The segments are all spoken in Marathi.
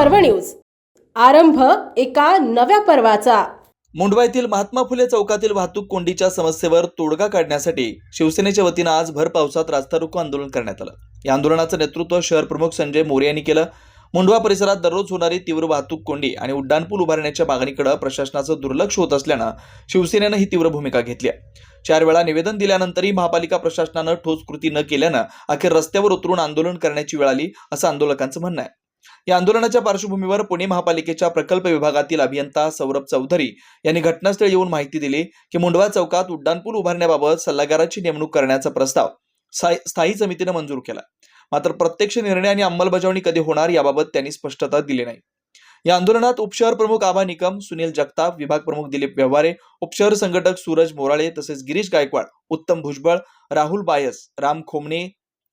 पर्व न्यूज. आरंभ एका नव्या पर्वाचा. मुंडवा येथील महात्मा फुले चौकातील वाहतूक कोंडीच्या समस्येवर तोडगा काढण्यासाठी शिवसेनेच्या वतीनं आज भर पावसात रास्ता रोको आंदोलन करण्यात आलं. या आंदोलनाचं नेतृत्व शहर प्रमुख संजय मोरे यांनी केलं. मुंडवा परिसरात दररोज होणारी तीव्र वाहतूक कोंडी आणि उड्डाणपूल उभारण्याच्या मागणीकडे प्रशासनाचं दुर्लक्ष होत असल्यानं शिवसेनेनं ही तीव्र भूमिका घेतली आहे. चार वेळा निवेदन दिल्यानंतरही महापालिका प्रशासनानं ठोस कृती न केल्यानं अखेर रस्त्यावर उतरून आंदोलन करण्याची वेळ आली असं आंदोलकांचं म्हणणं आहे. या आंदोलनाच्या पार्श्वभूमीवर पुणे महापालिकेच्या प्रकल्प विभागातील अभियंता सौरभ चौधरी यांनी घटनास्थळी येऊन माहिती दिली की मुंडवा चौकात उड्डाणपूल उभारण्याबाबत सल्लागाराची नेमणूक करण्याचा प्रस्ताव स्थायी समितीने मंजूर केला. मात्र प्रत्यक्ष निर्णय आणि अंमलबजावणी कधी होणार याबाबत त्यांनी स्पष्टता दिली नाही. या आंदोलनात उपशहर प्रमुख आबा निकम सुनील जगताप विभाग प्रमुख दिलीप व्यवहारे उपशहर संघटक सूरज मोराळे तसेच गिरीश गायकवाड उत्तम भुजबळ राहुल बायस राम खोमणे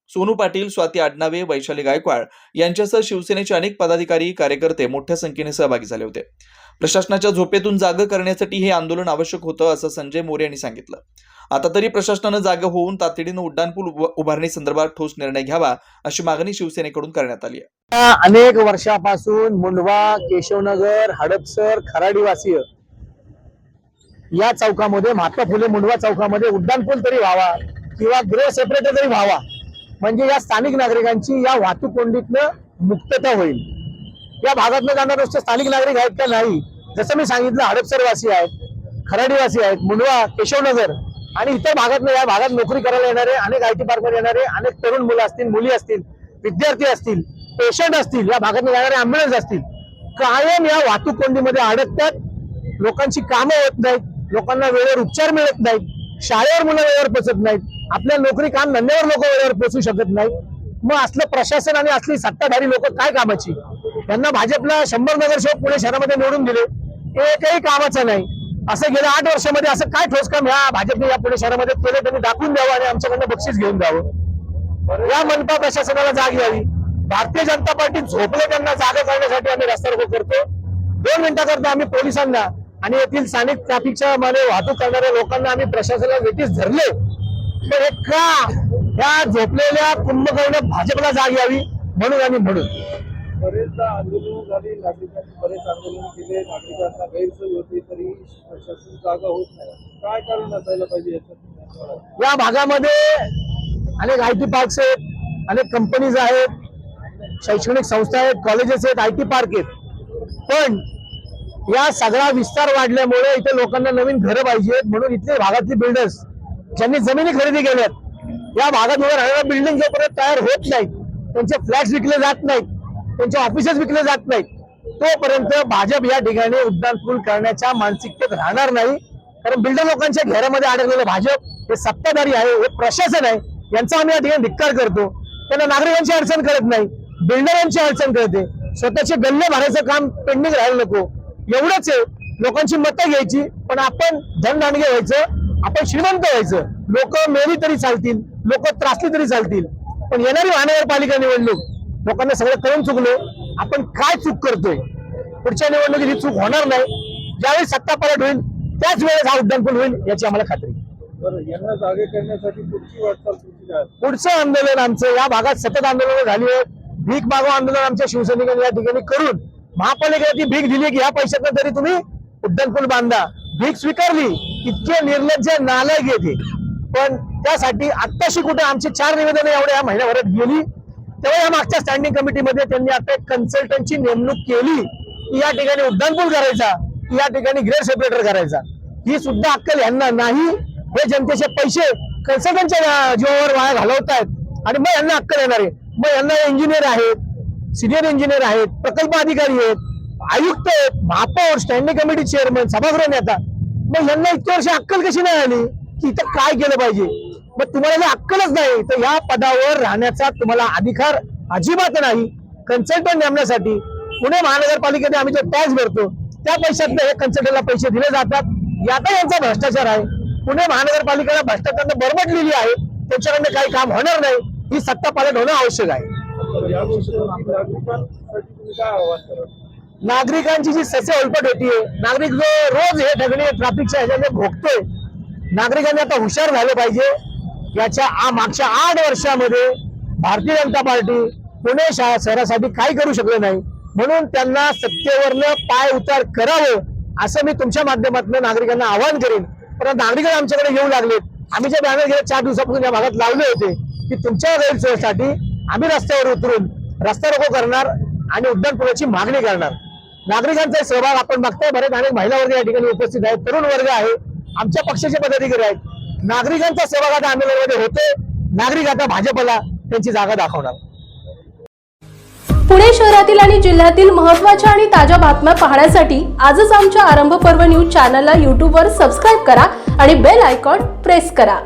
सोनू पाटील स्वाती आडनावे वैशाली गायकवाड यांच्यासह शिवसेनेचे अनेक पदाधिकारी कार्यकर्ते मोठ्या संख्येने सहभागी झाले होते. प्रशासनाच्या झोपेतून जाग करण्यासाठी हे आंदोलन आवश्यक होतं असं संजय मोरे यांनी सांगितलं. आता तरी प्रशासनानं जागा होऊन तातडीनं उड्डाणपूल उभारणीसंदर्भात संदर्भात ठोस निर्णय घ्यावा अशी मागणी शिवसेनेकडून करण्यात आली आहे. अनेक वर्षापासून मुंडवा केशवनगर हडपसर खराडीवासीय या चौकामध्ये महात्मा फुले मुंडवा चौकामध्ये उड्डाणपूल तरी व्हावा किंवा गृह सेपरेटर तरी व्हावा म्हणजे या स्थानिक नागरिकांची या वाहतूक कोंडीतनं मुक्तता होईल. या भागातनं जाणार नुसते स्थानिक नागरिक आहेत का नाही जसं मी सांगितलं हडपसरवासी आहेत खराडीवासी आहेत मुंडवा केशवनगर आणि इतर भागातनं या भागात नोकरी करायला येणारे अनेक आय टी पार्कवर येणारे अनेक तरुण मुलं असतील मुली असतील विद्यार्थी असतील पेशंट असतील या भागातनं जाणारे ॲम्ब्युलन्स असतील कायम या वाहतूक कोंडीमध्ये अडकतात. लोकांची कामं होत नाहीत लोकांना वेळेवर उपचार मिळत नाहीत. शाळेवर मुलं वेळेवर पोचत नाहीत. आपल्या नोकरी काम धंद्यावर लोक वेळेवर पोचू शकत नाहीत. मग असलं प्रशासन आणि असली सत्ताधारी लोक काय कामाची? त्यांना भाजपला शंभर नगरसेवक पुणे शहरामध्ये निवडून दिले. एकही कामाचं नाही. असं गेल्या आठ वर्षामध्ये असं काय ठोस काम ह्या भाजपने या पुणे शहरामध्ये केलं? त्यांनी दाखवून द्यावं आणि आमच्याकडनं बक्षीस घेऊन द्यावं. या मनपा प्रशासनाला जाग यावी. भारतीय जनता पार्टी झोपले त्यांना जागा करण्यासाठी आम्ही रस्ता रोको करतो दोन मिनिटाकरता आम्ही पोलिसांना. आणि येथील स्थानिक ट्रॅफिकच्या मध्ये वाहतूक करणाऱ्या लोकांना आम्ही प्रशासनाला वेटीस धरले. तर हे का? ह्या झोपलेल्या कुंभकर्ण भाजपला जाग यावी म्हणून आणि म्हणून. बरेचदा आंदोलन झाली नागरिकांनी बरेच आंदोलन केले. नागरिकांना गैरसोय होती तरी प्रशासन जागा होत नाही. काय कारण असायला पाहिजे याचं या भागामध्ये अनेक आय टी पार्क्स आहेत अनेक कंपनीज आहेत शैक्षणिक संस्था आहेत कॉलेजेस आहेत आय टी पार्क आहेत. पण या सगळा विस्तार वाढल्यामुळे इथे लोकांना नवीन घरं पाहिजेत म्हणून इथले भागातले बिल्डर्स ज्यांनी जमिनी खरेदी केल्यात या भागात उभं राहणाऱ्या बिल्डिंग जोपर्यंत तयार होत नाहीत त्यांचे फ्लॅट्स विकले जात नाहीत त्यांचे ऑफिसेस विकले जात नाहीत तोपर्यंत भाजप या ठिकाणी उड्डाणपूल करण्याच्या मानसिकतेत राहणार नाही. कारण बिल्डर लोकांच्या घेरामध्ये अडकलेलं भाजप हे सत्ताधारी आहे हे प्रशासन आहे यांचा आम्ही या ठिकाणी धिक्कार करतो. त्यांना नागरिकांची अडचण करत नाही बिल्डरांची अडचण करते स्वतःचे गल्ले भरायचं काम पेंडिंग राहायला नको. एवढंच आहे. लोकांची मतं घ्यायची पण आपण धनदांडगे व्हायचं आपण श्रीमंत व्हायचं. लोक मेली तरी चालतील लोक त्रासली तरी चालतील. पण येणारी महानगरपालिका निवडणूक लोकांना सगळं कळून चुकलं आपण काय चूक करतोय? पुढच्या निवडणुकीत ही चूक होणार नाही. ज्यावेळी सत्ता पालट होईल त्याच वेळेस हा उड्डाणपूल होईल याची आम्हाला खात्री पुढचं आंदोलन आमचं या भागात सतत आंदोलन झाली आहेत. भीक मागो आंदोलन आमच्या शिवसैनिकांनी या ठिकाणी करून महापालिकेला ती भीक दिली की या पैशातनं तरी तुम्ही उड्डाणपूल बांधा. भीक स्वीकारली इतके निर्लज्ज नालायक येते पण त्यासाठी आत्ताशी कुठे आमची चार निवेदनं एवढ्या या महिन्याभरात गेली. तेव्हा या मागच्या स्टँडिंग कमिटीमध्ये त्यांनी आता एक कन्सल्टंटची नेमणूक केली की या ठिकाणी उड्डाणपूल करायचा की या ठिकाणी ग्रेड सेपरेटर करायचा. ही सुद्धा अक्कल यांना नाही. हे जनतेचे पैसे कन्सल्टंटच्या जीवावर वाया घालवतायत. आणि मग यांना अक्कल येणार आहे. मग यांना इंजिनियर आहेत सिनियर इंजिनियर आहेत प्रकल्प अधिकारी आहेत आयुक्त आहेत महापौर स्टँडिंग कमिटी चेअरमन सभागृह नेता. मग यांना इतक्या वर्ष अक्कल कशी नाही आली की इथं काय केलं पाहिजे? मग तुम्हाला जर अक्कलच नाही तर या पदावर राहण्याचा तुम्हाला अधिकार अजिबात नाही. कन्सल्टंट नेमण्यासाठी पुणे महानगरपालिकेने आम्ही जो टॅक्स भरतो त्या पैशातले हे कन्सल्टंटला पैसे दिले जातात. याचा यांचा भ्रष्टाचार आहे. पुणे महानगरपालिकेला भ्रष्टाचारानं बरबटलेली आहे. त्याच्याकडनं काही काम होणार नाही. ही सत्ता पालट होणं आवश्यक आहे. नागरिकांची जी ससे उलपट होतीये नागरिक जो रोज हे ठगणे ट्रॅफिकच्या ह्याच्याने भोगतोय नागरिकांनी आता हुशार झालं पाहिजे. याच्या मागच्या आठ वर्षामध्ये भारतीय जनता पार्टी पुणे शहरासाठी काही करू शकलं नाही. म्हणून त्यांना सत्तेवरनं पाय उतार करावं असं मी तुमच्या माध्यमातून नागरिकांना आवाहन करेन. पण नागरिक आमच्याकडे येऊ लागलेत. आम्ही जे बॅनर गेल्या चार दिवसापासून या भागात लावले होते की तुमच्या गैरसोयीसाठी आम्ही रस्त्यावर उतरून रस्ता रोको करणार आणि उड्डाणपुलाची मागणी करणार. नागरिकांचा सहभाग आपण बघतोय. बरेच अनेक महिला वर्ग या ठिकाणी उपस्थित आहेत. तरुण वर्ग आहे. आमच्या पक्षाचे पदाधिकारी आहेत. नागरिकांचा सहभाग आता आंदोलनामध्ये होते नागरिक आता भाजपला त्यांची जागा दाखवणार. पुणे शहरातील आणि जिल्ह्यातील महत्त्वाच्या आणि ताज्या बातम्या पाहण्यासाठी आजच आमच्या आरंभ पर्व न्यूज चॅनलला यूट्यूबवर सबस्क्राईब करा आणि बेल आयकॉन प्रेस करा.